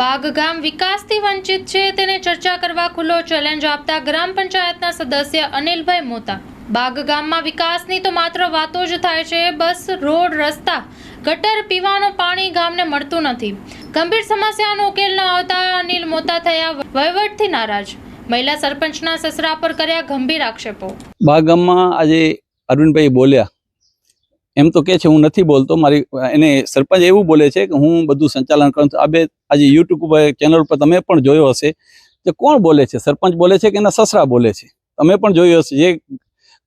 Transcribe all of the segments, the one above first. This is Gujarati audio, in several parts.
બાગ ગામ વિકાસથી વંચિત છે તેને ચર્ચા કરવા ખુલ્લો ચેલેન્જ આપતા ગ્રામ પંચાયતના સદસ્ય અનિલભાઈ મોતા. બાગ ગામમાં વિકાસની તો માત્ર વાતો જ થાય છે, બસ રોડ, રસ્તા, ગટર પીવાનું પાણી ગામને મળતું નથી. ગંભીર સમસ્યાનો ઉકેલ ન આવતા અનિલ મોતા થયા વહીવટથી નારાજ. મહિલા સરપંચના સસરા પર કર્યા ગંભીર આક્ષેપો. બા ગામમાં આજે અરવિંદભાઈ બોલ્યા એમ તો કે છે, હું નથી બોલતો, મારી, એને સરપંચ એવું બોલે છે કે હું બધું સંચાલન કરું છું. આ બે આજે યુટ્યુબ ઉપર ચેનલ પર તમે પણ જોયો હશે કે કોણ બોલે છે? સરપંચ બોલે છે કે એના સસરા બોલે છે? તમે પણ જોયું હશે. જે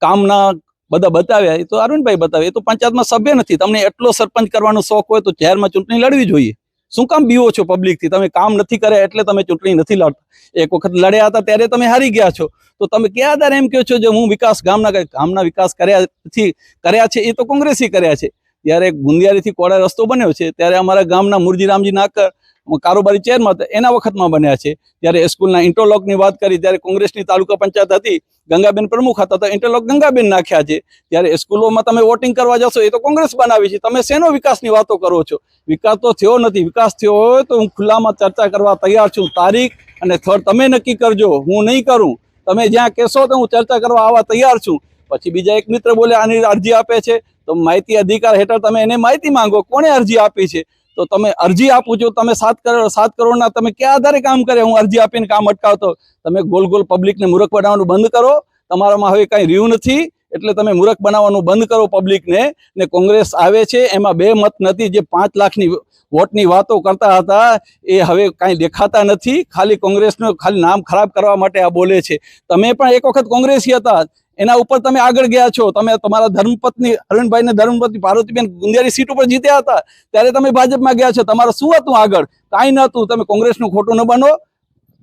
કામના બધા બતાવ્યા, એ તો અરવિંદભાઈ બતાવે, એ તો પંચાયતમાં સભ્ય નથી. તમને એટલો સરપંચ કરવાનો શોખ હોય તો ચહેરમાં ચૂંટણી લડવી જોઈએ. શું કામ બીવો છો પબ્લિકથી તમે કામ નથી કર્યા એટલે તમે ચૂંટણી નથી લડતા. એક વખત લડ્યા હતા ત્યારે તમે હારી ગયા છો. તો તમે કયા આધારે એમ કહો છો જે હું વિકાસ ગામના ગામના વિકાસ કર્યા નથી, કર્યા છે એ તો કોંગ્રેસી કર્યા છે. ત્યારે ગુંદિયારીથી કોડા રસ્તો બન્યો છે. ત્યારે અમારા ગામના મુરજીરામજી નાકર કારોબારી ચેરમેન હતા. એના વખતમાં બન્યા છે. ત્યારે સ્કૂલના ઇન્ટરલોકની વાત કરી, ત્યારે કોંગ્રેસની તાલુકા પંચાયત હતી, ગંગાબેન પ્રમુખ હતા. તો ઇન્ટરલોક ગંગાબેન નાખ્યા છે. ત્યારે સ્કૂલોમાં તમે વોટિંગ કરવા જશો, એ તો કોંગ્રેસ બનાવી છે. તમે શેનો વિકાસની વાતો કરો છો? વિકાસ તો થયો નથી. વિકાસ થયો હોય તો હું ખુલ્લામાં ચર્ચા કરવા તૈયાર છું. તારીખ અને સ્થળ તમે નક્કી કરજો. હું નહીં કરું. તમે જ્યાં કહેશો તો હું ચર્ચા કરવા આવવા તૈયાર છું. પછી બીજા એક મિત્ર બોલે, આની અરજી આપે છે? તો માહિતી અધિકાર હેઠળ તમે એને માહિતી માંગો. કોણે અરજી આપી છે? તો તમે અરજી આપો છો. તમે સાત કરોડ સાત કરોડના તમે કયા આધારે કામ કરે? હું અરજી આપીને કામ અટકાવતો. તમે ગોલ ગોલ પબ્લિકને મૂર્ખ બનાવવાનું બંધ કરો. તમારામાં હવે કાંઈ રહ્યું નથી. એટલે તમે મૂર્ખ બનાવવાનું બંધ કરો પબ્લિકને. ને કોંગ્રેસ આવે છે. એમાં બે મત નથી. જે પાંચ લાખની વોટની વાતો કરતા હતા, એ હવે કાંઈ દેખાતા નથી. ખાલી કોંગ્રેસનું ખાલી નામ ખરાબ કરવા માટે આ બોલે છે. તમે પણ એક વખત કોંગ્રેસી હતા. એના ઉપર તમે આગળ ગયા છો. તમે તમારા ધર્મપત્ની અરવિંદભાઈ ને ધર્મપત્ની પાર્વતીબેન ગુંદિયારી સીટ ઉપર જીત્યા હતા. ત્યારે તમે ભાજપમાં ગયા છો. તમારું શું હતું આગળ? કાંઈ નહોતું તમે કોંગ્રેસનું ખોટું ન બનો.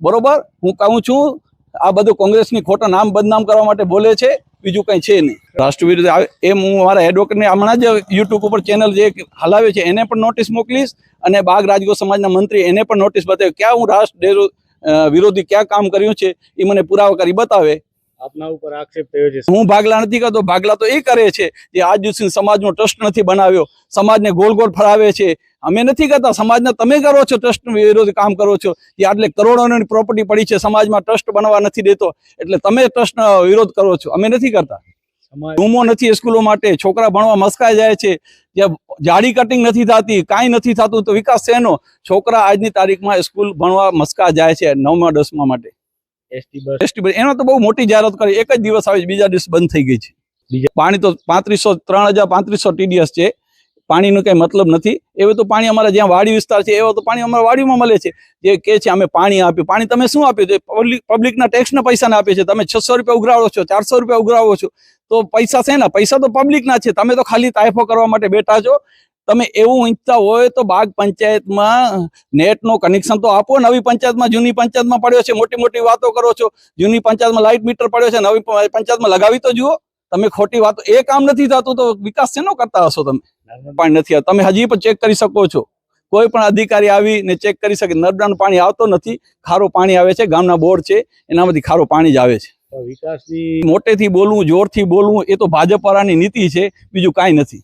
બરોબર? હું કહું છું, આ બધું કોંગ્રેસની ખોટા નામ બદનામ કરવા માટે બોલે છે. બીજું કંઈ છે નહીં. રાષ્ટ્ર વિરુદ્ધ એમ હું મારા એડવોકેટને હમણાં જ યુટ્યુબ ઉપર ચેનલ જે હલાવે છે, એને પણ નોટિસ મોકલીશ અને બાગ રાજગો સમાજના મંત્રી એને પણ નોટિસ બતાવે ક્યાં હું રાષ્ટ્ર વિરોધી ક્યાં કામ કર્યું છે એ મને પુરાવા કરી બતાવે. આપના ઉપર આક્ષેપ થયો છે હું ભાગલા નથી કરતો. ભાગલા તો એ કરે છે જે આજ દિવસે સમાજનો ટ્રસ્ટ નથી બનાવ્યો. સમાજને ગોળ ગોળ ફરાવે છે. અમે નથી કરતા. સમાજના તમે કરો છો ટ્રસ્ટ વિરોધી કામ કરો છો. જે આટલે કરોડોની પ્રોપર્ટી પડી છે સમાજમાં ટ્રસ્ટ બનવા નથી દેતો. એટલે તમે ટ્રસ્ટ વિરોધ કરો છો. અમે નથી કરતા. રૂમો નથી સ્કૂલો માટે. છોકરા ભણવા મસ્કાઈ જાય છે. જાડી કટિંગ નથી થતી કાંઈ નથી થતું તો વિકાસ શેનો? છોકરા આજની તારીખમાં સ્કૂલ ભણવા મસ્કા જાય છે નવમા દસમા માટે. ST bus. ST bus. એનો તો બહુ મોટી જાહેરાત કરી. એક જ દિવસ આવી બીજા દિવસ બંધ થઈ ગઈ છે. બીજા- પાણી તો પાંત્રીસો ત્રણ હજાર પાંત્રીસો ટીડીએસ છે. પાણીનો કઈ મતલબ નથી. એવું તો પાણી અમારા જ્યાં વાડી વિસ્તાર છે એવો તો પાણી અમારા વાડીમાં મળે છે. જે કે છે અમે પાણી આપ્યું. પાણી તમે શું આપ્યું? છે પબ્લિક પબ્લિકના ટેક્સના પૈસાને આપે છે. તમે છસો રૂપિયા ઉઘરાવો છો ચારસો રૂપિયા ઉઘરાવો છો. તો પૈસા છે ને? પૈસા તો પબ્લિકના છે. તમે તો ખાલી તાયફો કરવા માટે બેઠા છો. તમે એવું ઈચ્છતા હોય તો બાગ પંચાયતમાં નેટનો કનેક્શન તો આપો. નવી પંચાયતમાં જૂની પંચાયતમાં પડ્યો છે મોટી મોટી વાતો કરો છો. જૂની પંચાયતમાં લાઇટ મીટર પડ્યો છે નવી પંચાયતમાં લગાવી તો જુઓ. તમે ખોટી વાતો એ કામ નથી થતું તો વિકાસ શેનો કરતા હશો તમે? પાણી નથી. તમે હજી પણ ચેક કરી શકો છો. કોઈ પણ અધિકારી આવી ને ચેક કરી શકે. નર્મદાનું પાણી આવતો નથી. ખારું પાણી આવે છે ગામના બોર્ડ છે એનામાંથી ખારું પાણી જ આવે છે. વિકાસની મોટેથી બોલવું જોરથી બોલવું એ તો ભાજપ વાળાની નીતિ છે. બીજું કાંઈ નથી.